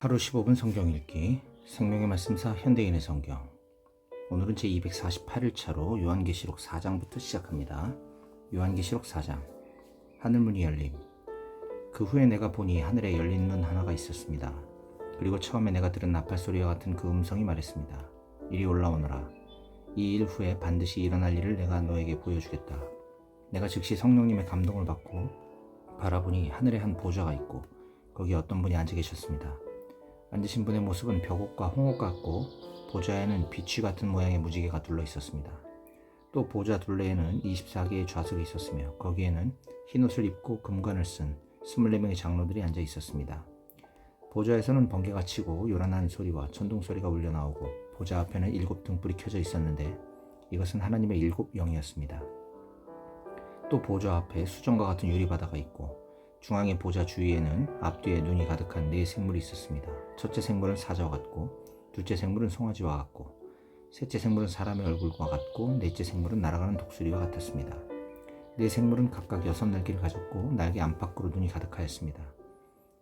하루 15분 성경 읽기 생명의 말씀사 현대인의 성경 오늘은 제 248일차로 요한계시록 4장부터 시작합니다. 요한계시록 4장 하늘문이 열림 그 후에 내가 보니 하늘에 열린 문 하나가 있었습니다. 그리고 처음에 내가 들은 나팔 소리와 같은 그 음성이 말했습니다. 이리 올라오너라. 이 일 후에 반드시 일어날 일을 내가 너에게 보여주겠다. 내가 즉시 성령님의 감동을 받고 바라보니 하늘에 한 보좌가 있고 거기 어떤 분이 앉아 계셨습니다. 앉으신 분의 모습은 벽옥과 홍옥 같고 보좌에는 비취 같은 모양의 무지개가 둘러 있었습니다. 또 보좌 둘레에는 24개의 좌석이 있었으며 거기에는 흰옷을 입고 금관을 쓴 24명의 장로들이 앉아 있었습니다. 보좌에서는 번개가 치고 요란한 소리와 천둥 소리가 울려 나오고 보좌 앞에는 일곱 등불이 켜져 있었는데 이것은 하나님의 일곱 영이었습니다. 또 보좌 앞에 수정과 같은 유리바다가 있고 중앙의 보좌 주위에는 앞뒤에 눈이 가득한 네 생물이 있었습니다. 첫째 생물은 사자와 같고 둘째 생물은 송아지와 같고 셋째 생물은 사람의 얼굴과 같고 넷째 생물은 날아가는 독수리와 같았습니다. 네 생물은 각각 여섯 날개를 가졌고 날개 안팎으로 눈이 가득하였습니다.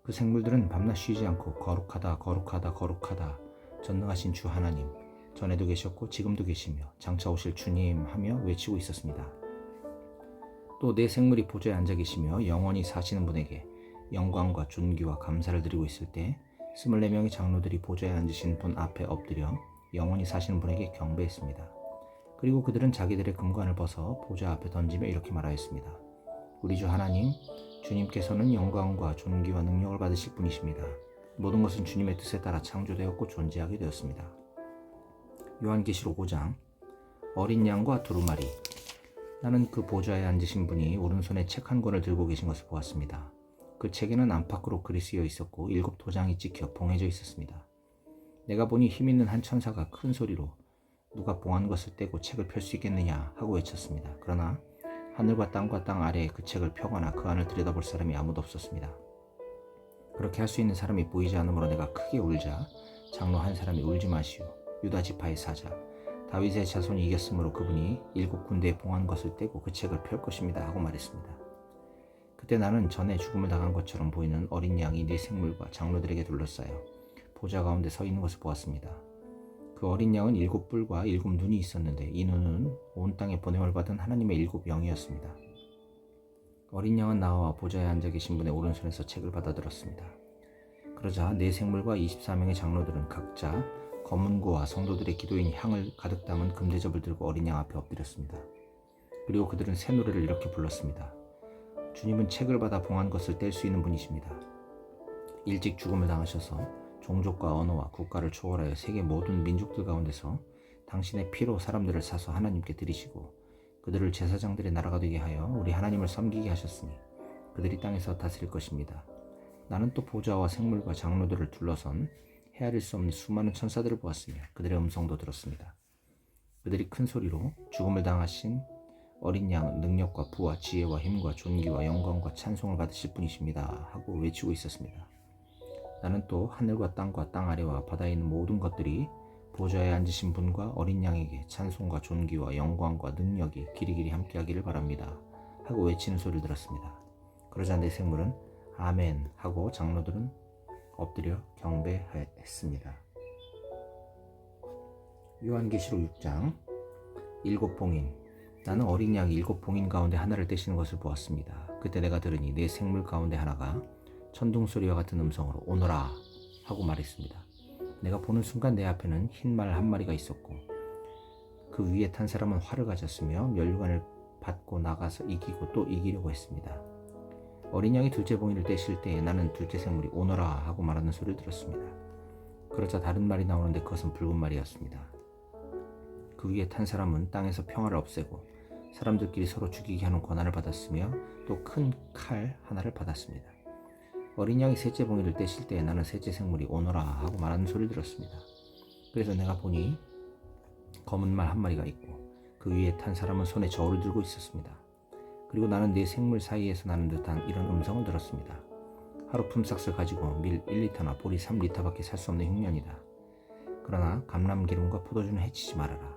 그 생물들은 밤낮 쉬지 않고 거룩하다 거룩하다 거룩하다 전능하신 주 하나님 전에도 계셨고 지금도 계시며 장차 오실 주님 하며 외치고 있었습니다. 또네 생물이 보좌에 앉아 계시며 영원히 사시는 분에게 영광과 존귀와 감사를 드리고 있을 때 24명의 장로들이 보좌에 앉으신 분 앞에 엎드려 영원히 사시는 분에게 경배했습니다. 그리고 그들은 자기들의 금관을 벗어 보좌 앞에 던지며 이렇게 말하였습니다. 우리 주 하나님, 주님께서는 영광과 존귀와 능력을 받으실 분이십니다. 모든 것은 주님의 뜻에 따라 창조되었고 존재하게 되었습니다. 요한계시록 5장 어린 양과 두루마리 나는 그 보좌에 앉으신 분이 오른손에 책 한 권을 들고 계신 것을 보았습니다. 그 책에는 안팎으로 글이 쓰여 있었고 일곱 도장이 찍혀 봉해져 있었습니다. 내가 보니 힘 있는 한 천사가 큰 소리로 누가 봉한 것을 떼고 책을 펼 수 있겠느냐 하고 외쳤습니다. 그러나 하늘과 땅과 땅 아래에 그 책을 펴거나 그 안을 들여다볼 사람이 아무도 없었습니다. 그렇게 할 수 있는 사람이 보이지 않으므로 내가 크게 울자 장로 한 사람이 울지 마시오 유다 지파의 사자 다윗의 자손이 이겼으므로 그분이 일곱 군데에 봉한 것을 떼고 그 책을 펼 것입니다 하고 말했습니다. 그때 나는 전에 죽음을 당한 것처럼 보이는 어린 양이 네 생물과 장로들에게 둘러싸여 보좌 가운데 서 있는 것을 보았습니다. 그 어린 양은 일곱 뿔과 일곱 눈이 있었는데 이 눈은 온 땅에 보냄을 받은 하나님의 일곱 영이었습니다. 어린 양은 나와 보좌에 앉아 계신 분의 오른손에서 책을 받아 들었습니다. 그러자 네 생물과 24명의 장로들은 각자 검은 고와 성도들의 기도인 향을 가득 담은 금대접을 들고 어린 양 앞에 엎드렸습니다. 그리고 그들은 새 노래를 이렇게 불렀습니다. 주님은 책을 받아 봉한 것을 뗄 수 있는 분이십니다. 일찍 죽음을 당하셔서 종족과 언어와 국가를 초월하여 세계 모든 민족들 가운데서 당신의 피로 사람들을 사서 하나님께 드리시고 그들을 제사장들의 나라가 되게 하여 우리 하나님을 섬기게 하셨으니 그들이 땅에서 다스릴 것입니다. 나는 또 보좌와 생물과 장로들을 둘러선 헤아릴 수 없는 수많은 천사들을 보았으며 그들의 음성도 들었습니다. 그들이 큰 소리로 죽음을 당하신 어린 양은 능력과 부와 지혜와 힘과 존귀와 영광과 찬송을 받으실 분이십니다 하고 외치고 있었습니다. 나는 또 하늘과 땅과 땅 아래와 바다에 있는 모든 것들이 보좌에 앉으신 분과 어린 양에게 찬송과 존귀와 영광과 능력이 길이길이 함께하기를 바랍니다 하고 외치는 소리를 들었습니다. 그러자 내 생물은 아멘 하고 장로들은 엎드려 경배했습니다. 요한계시록 6장 일곱 봉인 나는 어린 양이 일곱 봉인 가운데 하나를 떼시는 것을 보았습니다. 그때 내가 들으니 내 생물 가운데 하나가 천둥 소리와 같은 음성으로 오너라 하고 말했습니다. 내가 보는 순간 내 앞에는 흰 말 한 마리가 있었고 그 위에 탄 사람은 활을 가졌으며 멸관을 받고 나가서 이기고 또 이기려고 했습니다. 어린 양이 둘째 봉인을 떼실 때에 나는 둘째 생물이 오너라 하고 말하는 소리를 들었습니다. 그러자 다른 말이 나오는데 그것은 붉은 말이었습니다. 그 위에 탄 사람은 땅에서 평화를 없애고 사람들끼리 서로 죽이게 하는 권한을 받았으며 또 큰 칼 하나를 받았습니다. 어린 양이 셋째 봉이를 떼실 때에 나는 셋째 생물이 오너라 하고 말하는 소리를 들었습니다. 그래서 내가 보니 검은 말 한 마리가 있고 그 위에 탄 사람은 손에 저울을 들고 있었습니다. 그리고 나는 네 생물 사이에서 나는 듯한 이런 음성을 들었습니다. 하루 품삯을 가지고 밀 1리터나 보리 3리터밖에 살 수 없는 흉년이다. 그러나 감람기름과 포도주는 해치지 말아라.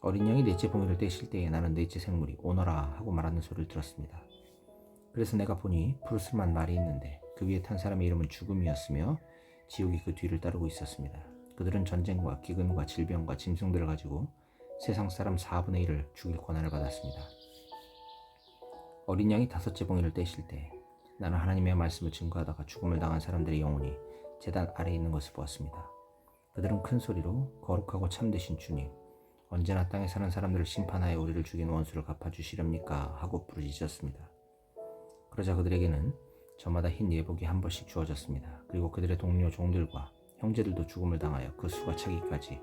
어린 양이 넷째 봉이를 떼실 때에 나는 넷째 생물이 오너라 하고 말하는 소리를 들었습니다. 그래서 내가 보니 푸르스름한 말이 있는데 그 위에 탄 사람의 이름은 죽음이었으며 지옥이 그 뒤를 따르고 있었습니다. 그들은 전쟁과 기근과 질병과 짐승들을 가지고 세상 사람 4분의 1을 죽일 권한을 받았습니다. 어린 양이 다섯째 봉이를 떼실 때 나는 하나님의 말씀을 증거하다가 죽음을 당한 사람들의 영혼이 재단 아래에 있는 것을 보았습니다. 그들은 큰 소리로 거룩하고 참되신 주님, 언제나 땅에 사는 사람들을 심판하여 우리를 죽인 원수를 갚아주시렵니까? 하고 부르짖었습니다. 그러자 그들에게는 저마다 흰 예복이 한 벌씩 주어졌습니다. 그리고 그들의 동료 종들과 형제들도 죽음을 당하여 그 수가 차기까지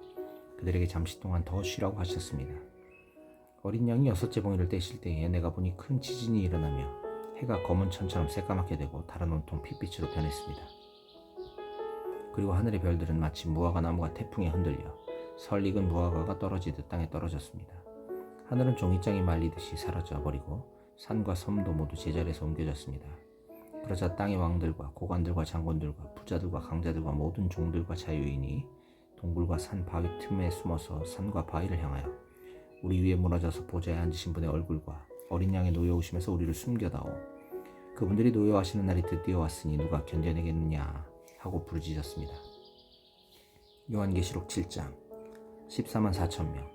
그들에게 잠시 동안 더 쉬라고 하셨습니다. 어린 양이 여섯째 봉이를 떼실 때에 내가 보니 큰 지진이 일어나며 해가 검은 천처럼 새까맣게 되고 다른 온통 핏빛으로 변했습니다. 그리고 하늘의 별들은 마치 무화과 나무가 태풍에 흔들려 설 익은 무화과가 떨어지듯 땅에 떨어졌습니다. 하늘은 종이장이 말리듯이 사라져 버리고 산과 섬도 모두 제자리에서 옮겨졌습니다. 그러자 땅의 왕들과 고관들과 장군들과 부자들과 강자들과 모든 종들과 자유인이 동굴과 산 바위 틈에 숨어서 산과 바위를 향하여 우리 위에 무너져서 보좌에 앉으신 분의 얼굴과 어린 양의 노여우심에서 우리를 숨겨다오. 그분들이 노여하시는 날이 드디어 왔으니 누가 견뎌내겠느냐 하고 부르짖었습니다. 요한계시록 7장 14만 4천 명.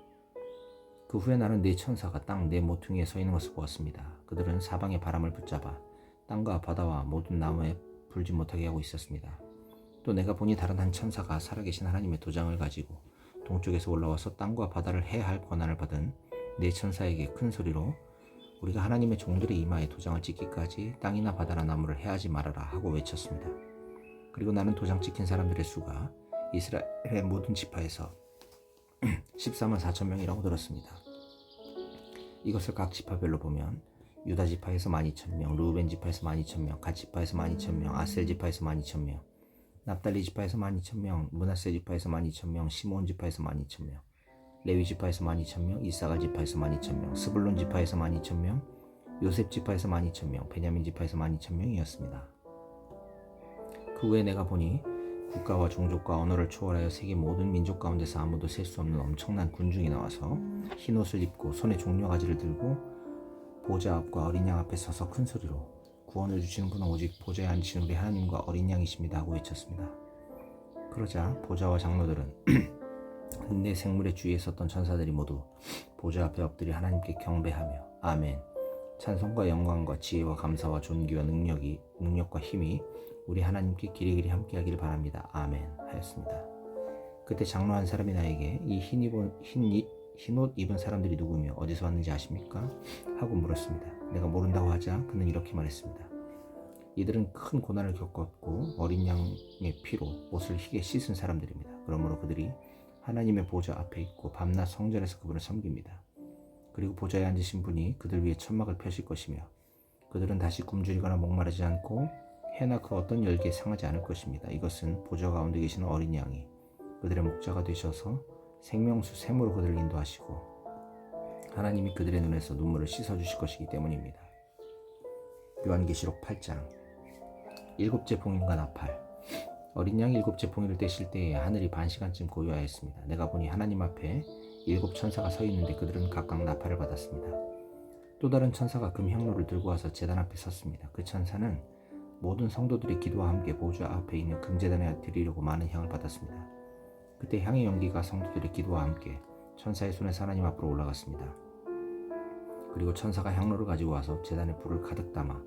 그 후에 나는 네 천사가 땅 네 모퉁이에 서 있는 것을 보았습니다. 그들은 사방의 바람을 붙잡아 땅과 바다와 모든 나무에 불지 못하게 하고 있었습니다. 또 내가 보니 다른 한 천사가 살아계신 하나님의 도장을 가지고 동쪽에서 올라와서 땅과 바다를 해할 권한을 받은 네 천사에게 큰 소리로 우리가 하나님의 종들의 이마에 도장을 찍기까지 땅이나 바다나 나무를 해하지 말아라 하고 외쳤습니다. 그리고 나는 도장 찍힌 사람들의 수가 이스라엘의 모든 지파에서 14만 4천 명이라고 들었습니다. 이것을 각 지파별로 보면 유다 지파에서 12,000명, 루벤 지파에서 12,000명, 갓 지파에서 12,000명, 아셀 지파에서 12,000명, 납달리 지파에서 12,000명, 문하세 지파에서 12,000명, 시몬 지파에서 12,000명, 레위 지파에서 12,000명, 이사갈 지파에서 12,000명, 스불론 지파에서 12,000명, 요셉 지파에서 12,000명, 베냐민 지파에서 12,000명이었습니다. 그 후에 내가 보니 국가와 종족과 언어를 초월하여 세계 모든 민족 가운데서 아무도 셀 수 없는 엄청난 군중이 나와서 흰 옷을 입고 손에 종려 가지를 들고 보좌 앞과 어린 양 앞에 서서 큰 소리로 구원을 주시는 분은 오직 보좌에 앉으신 우리 하나님과 어린 양이십니다 하고 외쳤습니다. 그러자 보좌와 장로들은 내 생물의 주위에 섰던 천사들이 모두 보좌 앞에 엎드려 하나님께 경배하며 아멘 찬송과 영광과 지혜와 감사와 존귀와 능력이 능력과 힘이 우리 하나님께 길이길이 함께하기를 바랍니다. 아멘 하였습니다. 그때 장로 한 사람이 나에게 이 흰 입은 흰, 이- 흰옷 입은 사람들이 누구며 어디서 왔는지 아십니까? 하고 물었습니다. 내가 모른다고 하자 그는 이렇게 말했습니다. 이들은 큰 고난을 겪었고 어린 양의 피로 옷을 희게 씻은 사람들입니다. 그러므로 그들이 하나님의 보좌 앞에 있고 밤낮 성전에서 그분을 섬깁니다. 그리고 보좌에 앉으신 분이 그들 위해 천막을 펴실 것이며 그들은 다시 굶주리거나 목마르지 않고 해나 그 어떤 열기에 상하지 않을 것입니다. 이것은 보좌 가운데 계시는 어린 양이 그들의 목자가 되셔서 생명수 샘으로 그들을 인도하시고 하나님이 그들의 눈에서 눈물을 씻어 주실 것이기 때문입니다. 요한계시록 8장 일곱째 봉인과 나팔 어린 양이 일곱째 봉인을 떼실 때에 하늘이 반 시간쯤 고요하였습니다. 내가 보니 하나님 앞에 일곱 천사가 서 있는데 그들은 각각 나팔을 받았습니다. 또 다른 천사가 금 향로를 들고 와서 제단 앞에 섰습니다. 그 천사는 모든 성도들의 기도와 함께 보좌 앞에 있는 금제단에 드리려고 많은 향을 받았습니다. 그때 향의 연기가 성도들의 기도와 함께 천사의 손에서 하나님 앞으로 올라갔습니다. 그리고 천사가 향로를 가지고 와서 제단에 불을 가득 담아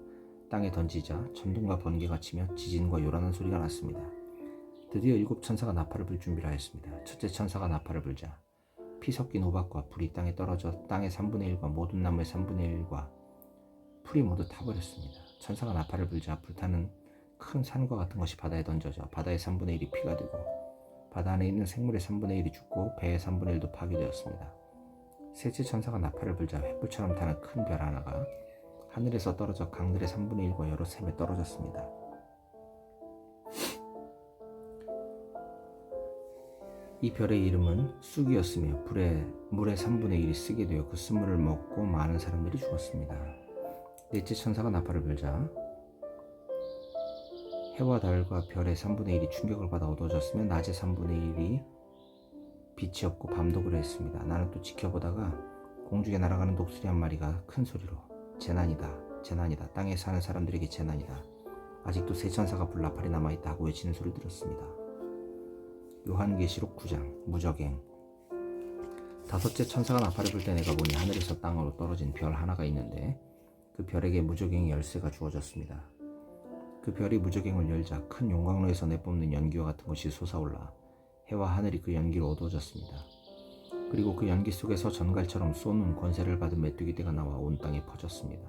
땅에 던지자 천둥과 번개가 치며 지진과 요란한 소리가 났습니다. 드디어 일곱 천사가 나팔을 불 준비를 하였습니다. 첫째 천사가 나팔을 불자 피 섞인 호박과 불이 땅에 떨어져 땅의 3분의 1과 모든 나무의 3분의 1과 풀이 모두 타버렸습니다. 천사가 나팔을 불자 불타는 큰 산과 같은 것이 바다에 던져져 바다의 3분의 1이 피가 되고 바다 안에 있는 생물의 3분의 1이 죽고 배의 3분의 1도 파괴되었습니다. 셋째 천사가 나팔을 불자 횃불처럼 타는 큰 별 하나가 하늘에서 떨어져 강들의 3분의 1과 여러 샘에 떨어졌습니다. 이 별의 이름은 쑥이었으며 불에, 물의 3분의 1이 쓰게 되어 그 쓴물을 먹고 많은 사람들이 죽었습니다. 넷째 천사가 나팔을 불자 해와 달과 별의 3분의 1이 충격을 받아 어두워졌으며 낮의 3분의 1이 빛이 없고 밤도 그랬습니다. 나는 또 지켜보다가 공중에 날아가는 독수리 한 마리가 큰 소리로 재난이다 재난이다 땅에 사는 사람들에게 재난이다 아직도 세 천사가 불 나팔이 남아있다고 외치는 소리를 들었습니다. 요한계시록 9장 무적행 다섯째 천사가 나팔을 불 때 내가 보니 하늘에서 땅으로 떨어진 별 하나가 있는데 그 별에게 무적행의 열쇠가 주어졌습니다. 그 별이 무적행을 열자 큰 용광로에서 내뿜는 연기와 같은 것이 솟아올라 해와 하늘이 그 연기로 어두워졌습니다. 그리고 그 연기 속에서 전갈처럼 쏘는 권세를 받은 메뚜기 떼가 나와 온 땅에 퍼졌습니다.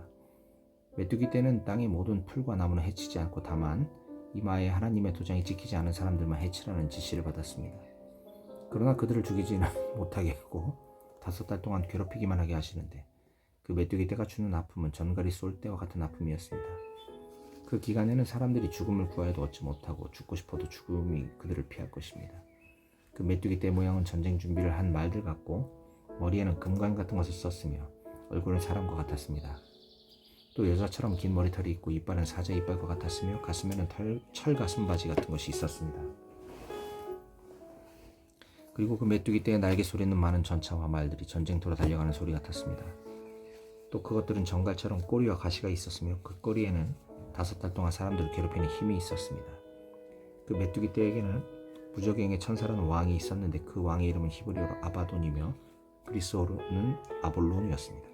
메뚜기 떼는 땅의 모든 풀과 나무는 해치지 않고 다만 이마에 하나님의 도장이 찍히지 않은 사람들만 해치라는 지시를 받았습니다. 그러나 그들을 죽이지는 못하게 하고 다섯 달 동안 괴롭히기만 하게 하시는데 그 메뚜기 떼가 주는 아픔은 전갈이 쏠 때와 같은 아픔이었습니다. 그 기간에는 사람들이 죽음을 구하여도 얻지 못하고 죽고 싶어도 죽음이 그들을 피할 것입니다. 그 메뚜기 떼 모양은 전쟁 준비를 한 말들 같고 머리에는 금관 같은 것을 썼으며 얼굴은 사람과 같았습니다. 또 여자처럼 긴 머리털이 있고 이빨은 사자 이빨과 같았으며 가슴에는 털, 철 가슴 바지 같은 것이 있었습니다. 그리고 그 메뚜기 떼의 날개 소리는 많은 전차와 말들이 전쟁터로 달려가는 소리 같았습니다. 또 그것들은 정갈처럼 꼬리와 가시가 있었으며 그 꼬리에는 다섯 달 동안 사람들을 괴롭히는 힘이 있었습니다. 그 메뚜기 떼에게는 무적행의 천사라는 왕이 있었는데 그 왕의 이름은 히브리어로 아바돈이며 그리스어로는 아볼론이었습니다.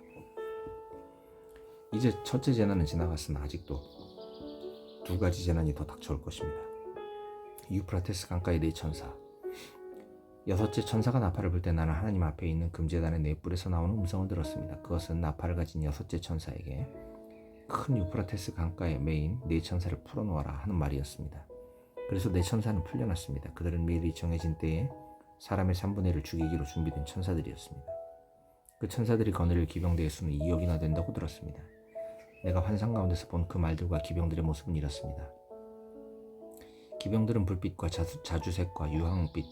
이제 첫째 재난은 지나갔으나 아직도 두 가지 재난이 더 닥쳐올 것입니다. 유프라테스 강가의 네 천사. 여섯째 천사가 나팔을 불 때 나는 하나님 앞에 있는 금제단의 네 뿔에서 나오는 음성을 들었습니다. 그것은 나팔을 가진 여섯째 천사에게 큰 유프라테스 강가에 메인 네 천사를 풀어놓아라 하는 말이었습니다. 그래서 네 천사는 풀려났습니다. 그들은 미리 정해진 때에 사람의 3분의 1을 죽이기로 준비된 천사들이었습니다. 그 천사들이 거느릴 기병대의 수는 2억이나 된다고 들었습니다. 내가 환상 가운데서 본 그 말들과 기병들의 모습은 이렇습니다. 기병들은 불빛과 자주, 자주색과 유황빛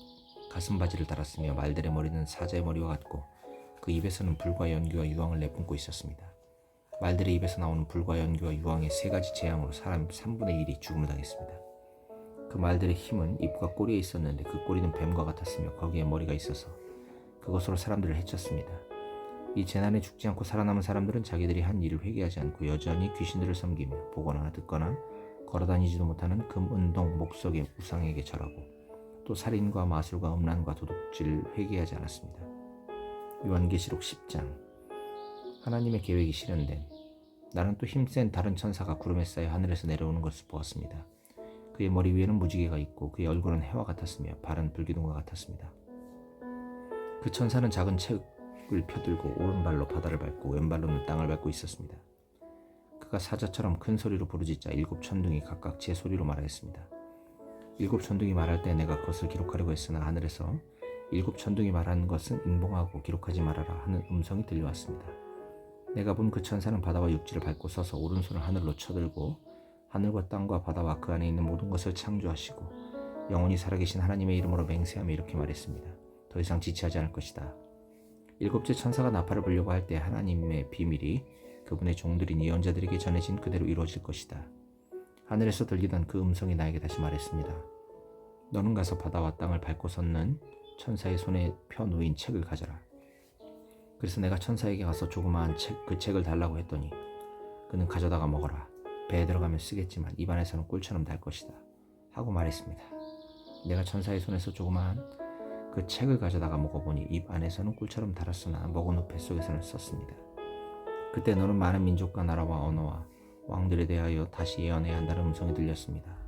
가슴바지를 달았으며 말들의 머리는 사자의 머리와 같고 그 입에서는 불과 연기와 유황을 내뿜고 있었습니다. 말들의 입에서 나오는 불과 연기와 유황의 세 가지 재앙으로 사람 3분의 1이 죽음을 당했습니다. 그 말들의 힘은 입과 꼬리에 있었는데 그 꼬리는 뱀과 같았으며 거기에 머리가 있어서 그것으로 사람들을 해쳤습니다. 이 재난에 죽지 않고 살아남은 사람들은 자기들이 한 일을 회개하지 않고 여전히 귀신들을 섬기며 보거나 듣거나 걸어다니지도 못하는 금, 은동, 목석의 우상에게 절하고 또 살인과 마술과 음란과 도둑질을 회개하지 않았습니다. 요한계시록 10장 하나님의 계획이 실현된 나는 또 힘센 다른 천사가 구름에 쌓여 하늘에서 내려오는 것을 보았습니다. 그의 머리 위에는 무지개가 있고 그의 얼굴은 해와 같았으며 발은 불기둥과 같았습니다. 그 천사는 작은 책을 펴들고 오른발로 바다를 밟고 왼발로는 땅을 밟고 있었습니다. 그가 사자처럼 큰 소리로 부르짖자 일곱 천둥이 각각 제 소리로 말하였습니다. 일곱 천둥이 말할 때 내가 그것을 기록하려고 했으나 하늘에서 일곱 천둥이 말하는 것은 인봉하고 기록하지 말아라 하는 음성이 들려왔습니다. 내가 본 그 천사는 바다와 육지를 밟고 서서 오른손을 하늘로 쳐들고 하늘과 땅과 바다와 그 안에 있는 모든 것을 창조하시고 영원히 살아계신 하나님의 이름으로 맹세하며 이렇게 말했습니다. 더 이상 지체하지 않을 것이다. 일곱째 천사가 나팔을 불려고 할 때 하나님의 비밀이 그분의 종들인 예언자들에게 전해진 그대로 이루어질 것이다. 하늘에서 들리던 그 음성이 나에게 다시 말했습니다. 너는 가서 바다와 땅을 밟고 섰는 천사의 손에 펴 놓인 책을 가져라. 그래서 내가 천사에게 가서 조그마한 책, 그 책을 달라고 했더니 그는 가져다가 먹어라. 배에 들어가면 쓰겠지만 입안에서는 꿀처럼 달 것이다. 하고 말했습니다. 내가 천사의 손에서 조그마한 그 책을 가져다가 먹어보니 입 안에서는 꿀처럼 달았으나 먹은 후 뱃속에서는 썼습니다. 그때 너는 많은 민족과 나라와 언어와 왕들에 대하여 다시 예언해야 한다는 음성이 들렸습니다.